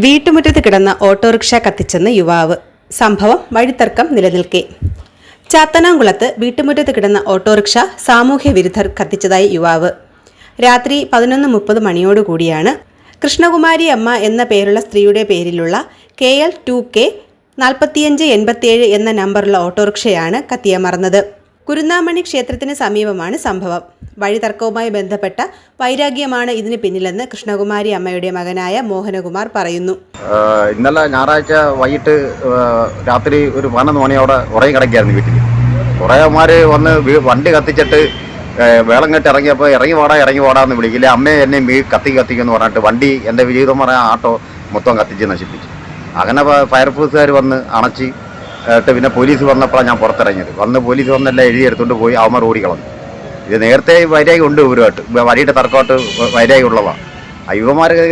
വീട്ടുമുറ്റത്ത് കിടന്ന ഓട്ടോറിക്ഷ കത്തിച്ചെന്ന് യുവാവ്. സംഭവം വഴിത്തർക്കം നിലനിൽക്കെ. ചാത്തനാംകുളത്ത് വീട്ടുമുറ്റത്ത് കിടന്ന ഓട്ടോറിക്ഷ സാമൂഹ്യ വിരുദ്ധർ കത്തിച്ചതായി യുവാവ്. രാത്രി പതിനൊന്ന് മുപ്പത് മണിയോടുകൂടിയാണ് കൃഷ്ണകുമാരി അമ്മ എന്ന പേരുള്ള സ്ത്രീയുടെ പേരിലുള്ള കെ എൽ ടു കെ നാൽപ്പത്തിയഞ്ച് എൺപത്തിയേഴ് എന്ന നമ്പറുള്ള ഓട്ടോറിക്ഷയാണ് കത്തിയമർന്നത് കുരുന്നാമണി ക്ഷേത്രത്തിന് സമീപമാണ് സംഭവം. വഴി വഴിതർക്കവുമായി ബന്ധപ്പെട്ട വൈരാഗ്യമാണ് ഇതിന് പിന്നിലെന്ന് കൃഷ്ണകുമാരി അമ്മയുടെ മകനായ മോഹനകുമാർ പറയുന്നു. ഇന്നലെ ഞായറാഴ്ച വൈകിട്ട് രാത്രി ഒരു പതിനൊന്ന് മണിയോടെ ഉറങ്ങി കിടക്കുകയായിരുന്നു വീട്ടിൽ കുറേമാർ വന്ന് വണ്ടി കത്തിച്ചിട്ട് വേളം കെട്ടി ഇറങ്ങിയപ്പോൾ ഇറങ്ങി വാടാ ഇറങ്ങി വാടാന്ന് വിളിക്കില്ല അമ്മയെ എന്നെ മീ കത്തി കത്തിക്കെന്ന് പറഞ്ഞിട്ട് വണ്ടി എന്റെ ജീവിതം പറയാൻ ആട്ടോ മൊത്തം കത്തിച്ച് നശിപ്പിച്ചു. അങ്ങനെ ഫയർഫോഴ്സുകാർ വന്ന് അണച്ച് ഏട്ട് പിന്നെ പോലീസ് വന്നപ്പോഴാണ് ഞാൻ പുറത്തിറങ്ങിയത്. വന്ന് പോലീസ് വന്നെല്ലാം എഴുതി എടുത്തുകൊണ്ട് പോയി അവന്മാർ ഓടിക്കളഞ്ഞു. ഇത് നേരത്തെ വൈരാഗ്യം ഉണ്ട് ഇവരുമായിട്ട്. വഴിയുടെ തർക്കമായിട്ട് വൈരാഗ്യം ഉള്ളതാണ്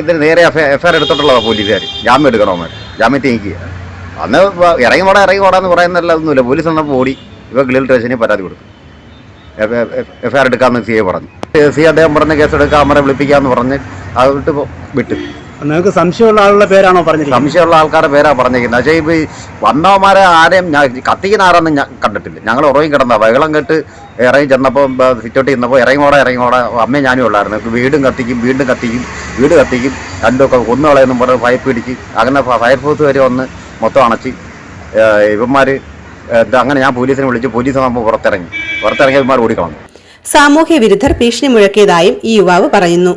ഇതിന് നേരെ എഫ് എഫ് ഐ എടുത്തിട്ടുള്ളതാണ് പോലീസുകാർ ജാമ്യം എടുക്കണവന്മാർ ജാമ്യത്തിൽ നീക്കുക അന്ന് ഇറങ്ങി പോടാ ഇറങ്ങി പോടാന്ന് പറയുന്നതല്ലൊന്നുമില്ല പോലീസ് വന്നപ്പോൾ ഓടി ഇവ ഗ്ലിൽ സ്റ്റേഷനിൽ പരാതി കൊടുത്തു. എഫ് ഐ ആർ എടുക്കാമെന്ന് സി ഐ പറഞ്ഞു. സി അദ്ദേഹം പറഞ്ഞ കേസ് എടുക്കാം അമ്മരെ വിളിപ്പിക്കാമെന്ന് പറഞ്ഞ് അതിട്ട് വിട്ടു. നിങ്ങൾക്ക് സംശയമുള്ള ആളുടെ പേരാണോ പറഞ്ഞിരിക്കുന്നത്? സംശയമുള്ള ആൾക്കാരുടെ പേരാ പറഞ്ഞിരിക്കുന്നത്. പക്ഷേ ഇപ്പോൾ ഈ വന്നവന്മാരെ ആരെയും ഞാൻ കത്തിക്കുന്ന ആരാന്നും ഞാൻ കണ്ടിട്ടില്ല. ഞങ്ങൾ ഉറങ്ങി കിടന്ന വെള്ളം കെട്ട് ഇറങ്ങി ചെന്നപ്പോൾ സിറ്റോട്ടി ചെന്നപ്പോൾ ഇറങ്ങിയോടെ ഇറങ്ങിയോടെ അമ്മയും ഞാനും ഉള്ളായിരുന്നു. വീടും കത്തിക്കും വീണ്ടും കത്തിക്കും വീട് കത്തിക്കും രണ്ടുമൊക്കെ കൊന്നുകളയെന്നും പറഞ്ഞ് പൈപ്പ് പിടിച്ച് അങ്ങനെ ഫയർഫോഴ്സ് വരെ വന്ന് മൊത്തം അണച്ച് ഇവന്മാർ അങ്ങനെ ഞാൻ പോലീസിനെ വിളിച്ച് പോലീസ് ആകുമ്പോൾ പുറത്തിറങ്ങി. പുറത്തിറങ്ങിയ ഇവന്മാർ ഓടിക്കളഞ്ഞു സാമൂഹ്യ വിരുദ്ധർ ഭീഷണി മുഴക്കിയതായും ഈ യുവാവ് പറയുന്നു.